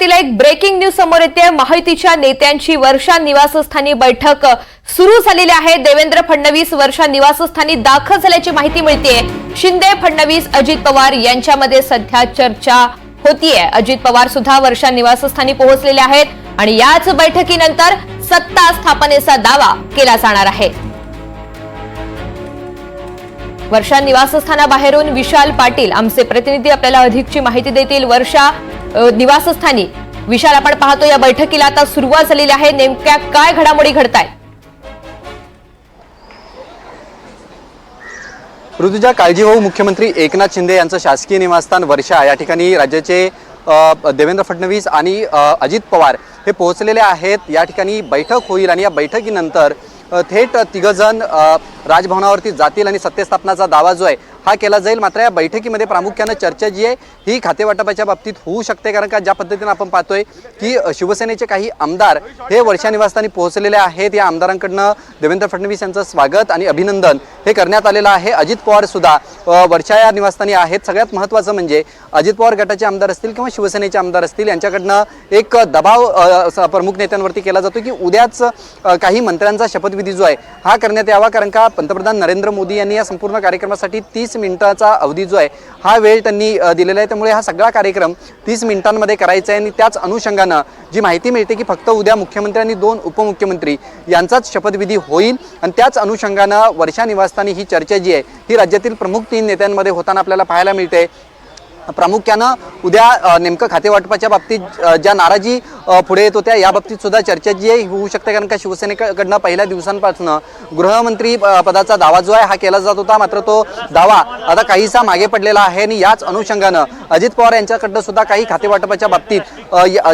सुरुवातीला एक breaking news समोर येते. माहितीच्या नेत्यांची वर्षा निवासस्थानी बैठक सुरू झालेली आहे. देवेंद्र फडणवीस वर्षा निवासस्थानी दाखल झाल्याची माहिती मिळते शिंदे फडणवीस अजित पवार यांच्यामध्ये सध्या चर्चा होतीये. अजित पवार सुद्धा वर्षा निवासस्थानी पोहोचलेले आहेत आणि याच बैठकीनंतर सत्ता स्थापनेचा दावा केला जाणार आहे. वर्षा निवासस्थानाबाहेरून विशाल पाटील आमचे प्रतिनिधी आपल्याला अधिकची माहिती देतील. वर्षा निवासस्थानी. विशाल आपण पाहतो या बैठकीला आता सुरुवात झालेली आहे. नेमक्या काय घडामोडी घडतायत? ऋतुजा काळजी होऊ मुख्यमंत्री एकनाथ शिंदे यांचं शासकीय निवासस्थान वर्षा या ठिकाणी राज्याचे देवेंद्र फडणवीस आणि अजित पवार हे पोहोचलेले आहेत. या ठिकाणी बैठक होईल आणि या बैठकीनंतर थेट तिघजण राजभवनावरती जातील आणि सत्तेस्थापनाचा दावा जो आहे हा केला जाईल. मात्र या बैठकीमध्ये प्रामुख्यानं चर्चा जी आहे ही खातेवाटपाच्या बाबतीत होऊ शकते. कारण का ज्या पद्धतीनं आपण पाहतोय की शिवसेनेचे काही आमदार हे वर्षा निवासस्थानी पोहोचलेले आहेत. या आमदारांकडनं देवेंद्र फडणवीस यांचं स्वागत आणि अभिनंदन हे करण्यात आलेलं आहे. अजित पवार सुद्धा वर्षा या निवासस्थानी आहेत. सगळ्यात महत्त्वाचं म्हणजे अजित पवार गटाचे आमदार असतील किंवा शिवसेनेचे आमदार असतील यांच्याकडनं एक दबाव प्रमुख नेत्यांवरती केला जातो की उद्याच काही मंत्र्यांचा शपथविधी जो आहे हा करण्यात यावा. कारण का पंतप्रधान नरेंद्र मोदी यांनी या संपूर्ण कार्यक्रमासाठी तीस मिनिटाचा अवधी जो आहे हा वेळ त्यांनी दिलेला आहे. त्यामुळे हा सगळा कार्यक्रम तीस मिनिटांमध्ये करायचा आहे आणि त्याच अनुषंगानं जी माहिती मिळते की फक्त उद्या मुख्यमंत्री आणि दोन उपमुख्यमंत्री यांचाच शपथविधी होईल आणि त्याच अनुषंगानं वर्षा निवासस्थानी ही चर्चा जी आहे ही राज्यातील प्रमुख तीन नेत्यांमध्ये होताना आपल्याला पाहायला मिळते. प्रामुख्यानं उद्या नेमकं खातेवाटपाच्या बाबतीत ज्या नाराजी पुढे येत होत्या या बाबतीत सुद्धा चर्चा जी आहे होऊ शकते कारण का शिवसेनेकडनं पहिल्या दिवसांपासून गृहमंत्री पदाचा दावा जो आहे हा केला जात होता. मात्र तो दावा आता काहीसा मागे पडलेला आहे आणि याच अनुषंगानं अजित पवार यांच्याकडनं सुद्धा काही खातेवाटपाच्या बाबतीत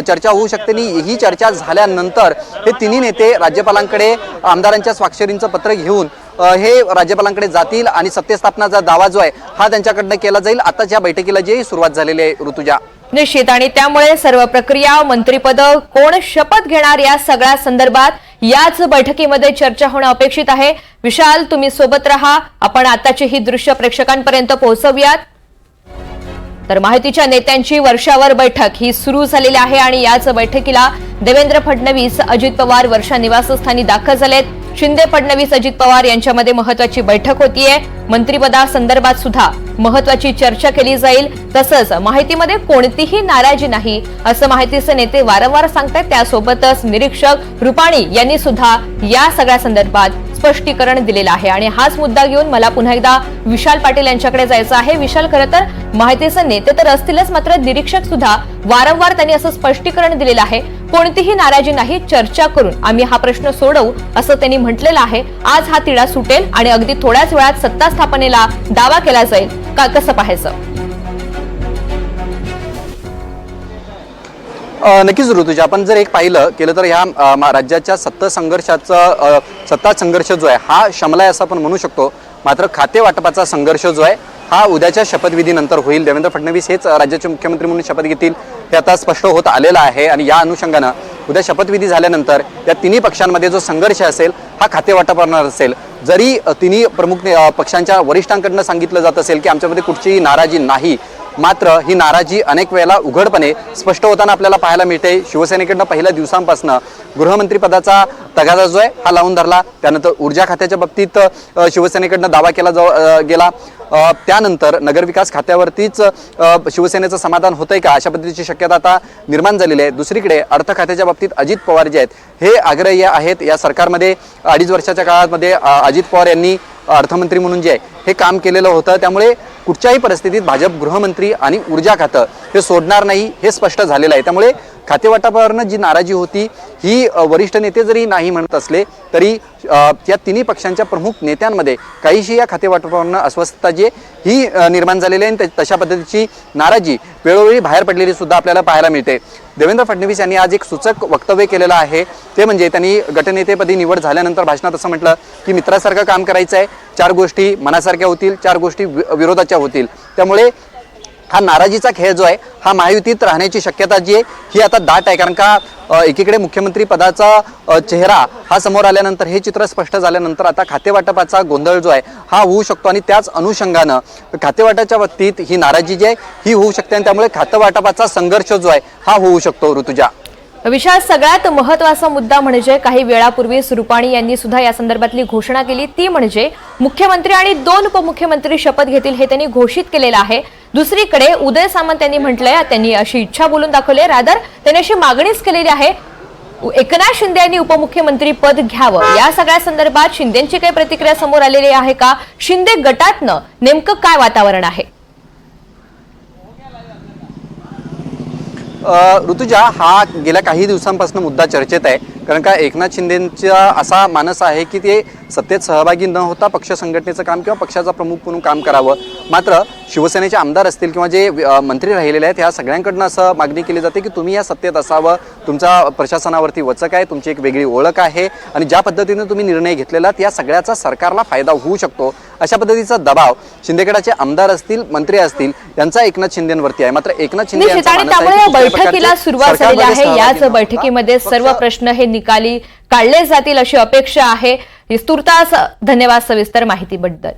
चर्चा होऊ शकते. आणि ही चर्चा झाल्यानंतर हे तिन्ही नेते राज्यपालांकडे आमदारांच्या स्वाक्षरींचं पत्र घेऊन हे राज्यपालांकडे जातील आणि सत्तेस्थापनाचा दावा जो आहे हा त्यांच्याकडनं केला जाईल. आताच या बैठकीला जी सुरुवात झालेली आहे ऋतुजा. निश्चित. आणि त्यामुळे सर्व प्रक्रिया मंत्रिपद कोण शपथ घेणार या सगळ्या संदर्भात याच बैठकीमध्ये चर्चा होणं अपेक्षित आहे. विशाल तुम्ही सोबत राहा. आपण आताची ही दृश्य प्रेक्षकांपर्यंत पोहोचवूयात. तर माहितीच्या नेत्यांची वर्षावर बैठक ही सुरू झालेली आहे आणि याच बैठकीला देवेंद्र फडणवीस अजित पवार वर्षा निवासस्थानी दाखल झालेत. शिंदे फडणवीस अजित पवार यांच्यामध्ये महत्वाची बैठक होतीये. मंत्रिपदासंदर्भात सुद्धा महत्वाची चर्चा केली जाईल. तसंच माहितीमध्ये कोणतीही नाराजी नाही असं माहितीचे नेते वारंवार सांगतात त्यासोबतच निरीक्षक रुपाणी यांनी सुद्धा या सगळ्या संदर्भात स्पष्टीकरण दिलेलं आहे. आणि हाच मुद्दा घेऊन मला पुन्हा एकदा विशाल पाटील यांच्याकडे जायचं आहे. विशाल खरं तर माहितीचे नेते तर असतीलच मात्र निरीक्षक सुद्धा वारंवार त्यांनी असं स्पष्टीकरण दिलेलं आहे. कोणतीही नाराजी नाही चर्चा करून आम्ही हा प्रश्न सोडवू असं त्यांनी म्हटलेलं आहे. आज हा तिढा सुटेल आणि अगदी थोड्याच वेळात सत्ता स्थापनेला दावा केला जाईल. का कसं पाहायचं? नक्कीच ऋतुजा आपण जर एक पाहिलं केलं तर ह्या राज्याच्या सत्ता संघर्षाचा सत्ता संघर्ष जो आहे हा शमला आहे असं आपण म्हणू शकतो. मात्र खाते वाटपाचा संघर्ष जो आहे हा उद्याच्या शपथविधीनंतर होईल. देवेंद्र फडणवीस हेच राज्याचे मुख्यमंत्री म्हणून शपथ घेतील. हे आता स्पष्ट होत आलेलं आहे आणि या अनुषंगानं उद्या शपथविधी झाल्यानंतर या तिन्ही पक्षांमध्ये जो संघर्ष असेल हा खातेवाटप होणार असेल. जरी तिन्ही प्रमुख पक्षांच्या वरिष्ठांकडनं सांगितलं जात असेल की आमच्यामध्ये कुठचीही नाराजी नाही मात्र ही नाराजी अनेक वेळेला उघडपणे स्पष्ट होताना आपल्याला पाहायला मिळते. शिवसेनेकडनं पहिल्या दिवसांपासून गृहमंत्रीपदाचा तगादा जो आहे हा लावून धरला. त्यानंतर ऊर्जा खात्याच्या बाबतीत शिवसेनेकडनं दावा केला जाऊ गेला. त्यानंतर नगरविकास खात्यावरतीच शिवसेनेचं समाधान होतंय का अशा पद्धतीची शक्यता आता निर्माण झालेली आहे. दुसरीकडे अर्थ खात्याच्या बाबतीत अजित पवार जे आहेत हे आग्रही आहेत. या सरकारमध्ये अडीच वर्षाच्या काळामध्ये अजित पवार यांनी अर्थमंत्री म्हणून जे आहे हे काम केलेलं होतं. त्यामुळे कुठच्याही परिस्थितीत भाजप गृहमंत्री आणि ऊर्जा खातं हे सोडणार नाही हे स्पष्ट झालेलं आहे. त्यामुळे खातेवाटपावरनं जी नाराजी होती ही वरिष्ठ नेते जरी नाही म्हणत असले तरी या तिन्ही पक्षांच्या प्रमुख नेत्यांमध्ये काहीशी या खातेवाटपावरनं अस्वस्थता जी ही निर्माण झालेली आहे आणि तशा पद्धतीची नाराजी वेळोवेळी बाहेर पडलेली सुद्धा आपल्याला पाहायला मिळते. देवेंद्र फडणवीस यांनी आज एक सूचक वक्तव्य केलेलं आहे. ते म्हणजे त्यांनी गटनेतेपदी निवड झाल्यानंतर भाषणात असं म्हटलं की मित्रासारखं काम करायचं आहे चार गोष्टी मनासारख्या होतील चार गोष्टी वि- विरोधाच्या होतील. त्यामुळे हा नाराजीचा खेळ जो आहे हा महायुतीत राहण्याची शक्यता जी आहे ही आता दाट आहे. कारण का एकीकडे मुख्यमंत्री पदाचा चेहरा हा समोर आल्यानंतर हे चित्र स्पष्ट झाल्यानंतर आता खातेवाटपाचा गोंधळ जो आहे हा होऊ शकतो. आणि त्याच अनुषंगानं खातेवाटाच्या बाबतीत ही नाराजी जी आहे ही होऊ शकते. आणि त्यामुळे खातेवाटपाचा संघर्ष जो आहे हा होऊ शकतो ऋतुजा. विशाल सगळ्यात महत्त्वाचा मुद्दा म्हणजे काही वेळापूर्वीच रुपाणी यांनी सुद्धा या संदर्भातली घोषणा केली. ती म्हणजे मुख्यमंत्री आणि दोन उपमुख्यमंत्री शपथ घेतील हे त्यांनी घोषित केलेलं आहे. दुसरीकडे उदय सामंत यांनी म्हटलंय त्यांनी अशी इच्छा बोलून दाखवली आहे. रादर त्यांनी अशी मागणीच केलेली आहे एकनाथ शिंदे यांनी उपमुख्यमंत्री पद घ्यावं. या सगळ्या संदर्भात शिंदेची काही प्रतिक्रिया समोर आलेली आहे का? शिंदे गटातनं नेमकं काय वातावरण आहे? ऋतुजा हा गेल्या काही दिवसांपासून मुद्दा चर्चेत आहे. कारण का एकनाथ शिंदेचा असा मानस आहे की ते सत्तेत सहभागी न होता पक्ष संघटनेचं काम किंवा पक्षाचा प्रमुख म्हणून काम करावं. मात्र शिवसेनेचे आमदार असतील किंवा जे मंत्री राहिलेले आहेत ह्या सगळ्यांकडनं असं मागणी केली जाते की तुम्ही या सत्तेत असावं. तुमचा प्रशासनावरती वचक आहे तुमची एक वेगळी ओळख आहे आणि ज्या पद्धतीने तुम्ही निर्णय घेतलेला या सगळ्याचा सरकारला फायदा होऊ शकतो. अशा पद्धतीचा दबाव शिंदेगडाचे आमदार असतील मंत्री असतील यांचा एकनाथ शिंदेवरती आहे. मात्र एकनाथ शिंदे बैठकीला सुरुवात झालेली आहे. याच बैठकीमध्ये सर्व प्रश्न हे निकाली काढले जातील अशी अपेक्षा आहे. तुर्तास धन्यवाद सविस्तर माहितीबद्दल.